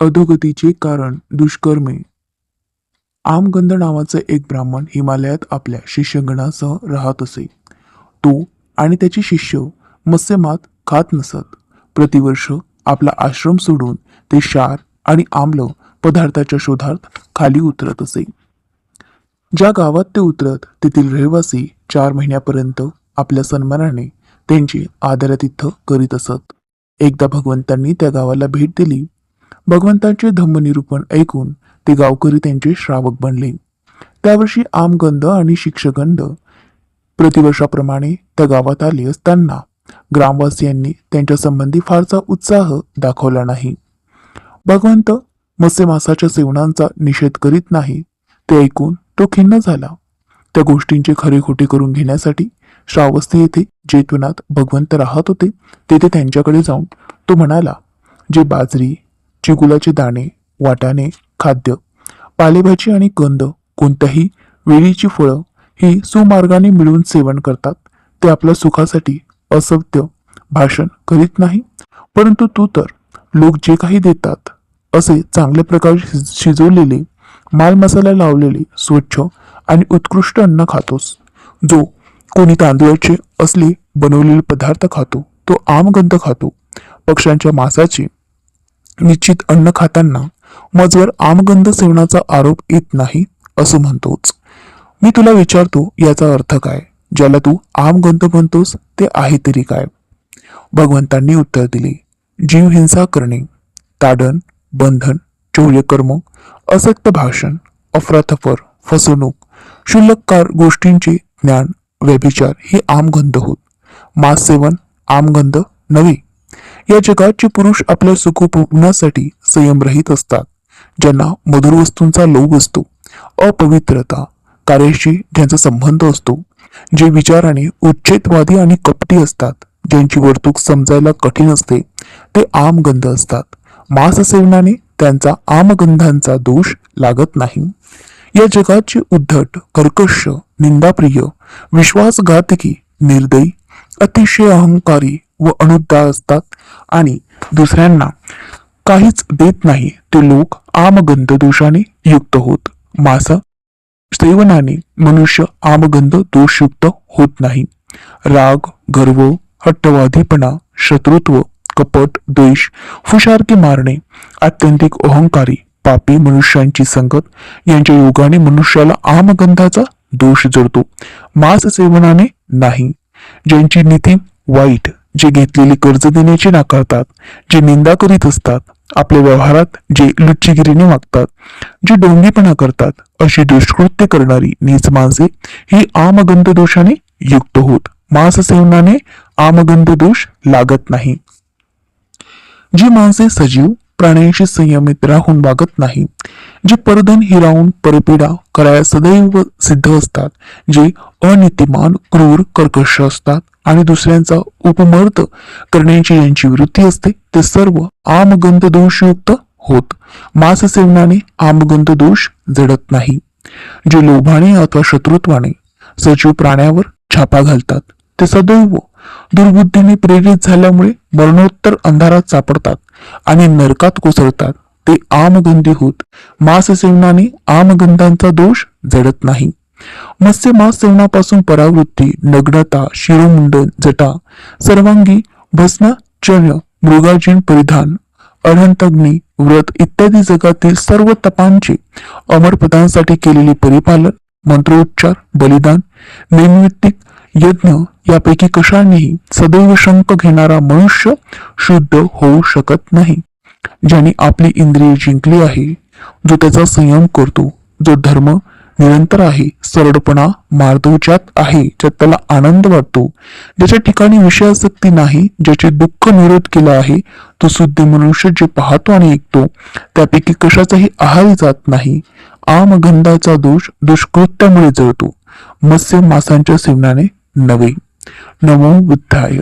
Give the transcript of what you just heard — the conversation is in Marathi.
अधोगतीचे कारण दुष्कर्मे. आमगंध नावाचा एक ब्राह्मण हिमालयात आपल्या शिष्यगणासह राहत असे. तो आणि त्याचे शिष्य मत्स्यमात खात नसत. प्रतिवर्ष आपला आश्रम सोडून ते क्षार आणि आम्ल पदार्थाच्या शोधात खाली उतरत असे. ज्या गावात ते उतरत तेथील रहिवासी चार महिन्यापर्यंत आपल्या सन्मानाने त्यांची आदरातिथ्य करीत असत. एकदा भगवंतांनी त्या गावाला भेट दिली. भगवंतांचे धम्मनिरूपण ऐकून ते गावकरी त्यांचे श्रावक बनले. त्यावर्षी आमगंध आणि शिक्षगंध प्रतिवर्षाप्रमाणे त्या गावात आले असताना ग्रामवासियांनी त्यांच्या संबंधी फारसा उत्साह दाखवला नाही. भगवंत मत्स्यमासाच्या सेवनांचा निषेध करीत नाही ते ऐकून तो खिन्न झाला. त्या गोष्टींचे खरे खोटे करून घेण्यासाठी श्रावस्ती येथे जेतवनात भगवंत राहत होते तेथे त्यांच्याकडे जाऊन तो म्हणाला जे बाजरी चिकुलाचे दाणे वाटाणे खाद्य पालेभाजी आणि कंद कोणत्याही वेळीची फळं ही सुमार्गाने मिळून सेवन करतात. ते आपल्या सुखासाठी असत्य भाषण करीत नाही. परंतु तू तर लोक जे काही देतात असे चांगल्या प्रकारे शिज- शिजवलेले मालमसाला लावलेले स्वच्छ आणि उत्कृष्ट अन्न खातोस. जो कोणी तांदूळाचे असले बनवलेले पदार्थ खातो तो आमगंध खातो. पक्ष्यांच्या मांसाचे निश्चित अन्न खाताना मजवर आमगंध सेवनाचा आरोप येत नाही असं म्हणतोच. मी तुला विचारतो याचा अर्थ काय? ज्याला तू आमगंध म्हणतोस ते आहे तरी काय? भगवंतांनी उत्तर दिले जीव हिंसा करणे ताडण बंधन चौर्यकर्म असत्य भाषण अफरातफर फसवणूक क्षुल्लककार गोष्टींचे ज्ञान व्यभिचार हे आमगंध होत. मांस सेवन आमगंध नव्हे. या जगात जे पुरुष आपल्या सुखोपभोगण्यासाठी संयमरहित असतात ज्यांना मधुर वस्तूंचा लोभ असतो. अपवित्रता कार्याशी ज्यांचा संबंध असतो जे विचाराने उच्छेदवादी आणि कपटी असतात ज्यांची वर्तूक समजायला कठीण असते ते आमगंध असतात. मांस सेवनाने त्यांचा आमगंधांचा दोष लागत नाही. या जगाचे उद्धट कर्कश निंदाप्रिय विश्वासघातकी निर्दयी अतिशय अहंकारी व अनुद्धा असतात आणि दुसऱ्यांना काहीच देत नाही. ते लोक आमगंध दोषाने युक्त होत. मासा सेवनाने मनुष्य आमगंध दोषयुक्त होत नाही. राग गर्व हट्टवादीपणा शत्रुत्व कपट द्वेष फुशारकी मारणे आत्यंतिक अहंकारी पापी मनुष्यांची संगत यांच्या योगाने मनुष्याला आमगंधाचा दोष जडतो. मांस सेवनाने नाही. ज्यांची नीती वाईट जे घेतलेली कर्ज देण्याची नाकारतात जे निंदा करीत असतात आपल्या व्यवहारात जे लुच्चीगिरीने वागतात जे डोंगीपणा करतात अशी दुष्कृत्य करणारी नीच माणसे ही आमगंध दोषाने युक्त होत. मांस सेवनाने आमगंध दोष लागत नाही. जी माणसे सजीव प्राण्यांशी संयमित राहून वागत नाही जे परधन हिरावून परपीडा करायला सदैव सिद्ध असतात जे अनितिमान क्रूर कर्कश असतात आणि दुसऱ्यांचा उपमर्द करण्याची यांची वृत्ती असते ते सर्व आमगंध दोषयुक्त होत. मांस सेवनाने आमगंध दोष जडत नाही. जे लोभाने अथवा शत्रुत्वाने सजीव प्राण्यावर छापा घालतात ते सदैव दुर्बुद्धीने प्रेरित झाल्यामुळे मरणोत्तर अंधारात सापडतात आणि नरकात कोसळतात. ते आमगंधी होत. मांस सेवनाने आमगंधांचा दोष जडत नाही. मत्स्य मांस सेवनापासून परावृत्ती नग्नता शिरोमुंडन जटा सर्वांगी भस्माचर्य मृगाजीन परिधान अनंतग्नी व्रत इत्यादी जगातील सर्व तपांचे अमरपदांसाठी केलेले परिपालन मंत्रोच्चार बलिदान नैमित्तिक यज्ञ यापैकी कशानेही सदैव शंक घेणारा मनुष्य शुद्ध होऊ शकत नाही. ज्याने आपली इंद्रिये जिंकली आहे जो त्याचा संयम करतो जो धर्म निरंतर आहे सरळपणा मार्दवच्यात आहे ज्यात त्याला आनंद वाटतो ज्याच्या ठिकाणी विषयासक्ती नाही ज्याचे दुःख निरोध केला आहे तो शुद्ध मनुष्य जे पाहतो आणि ऐकतो त्यापैकी कशाचाही आहारी जात नाही. आमगंधाचा दोष दुष्कृत्यामुळे जळतो. मत्स्य मासांच्या सेवनाने नव्हे नमो बुद्धाय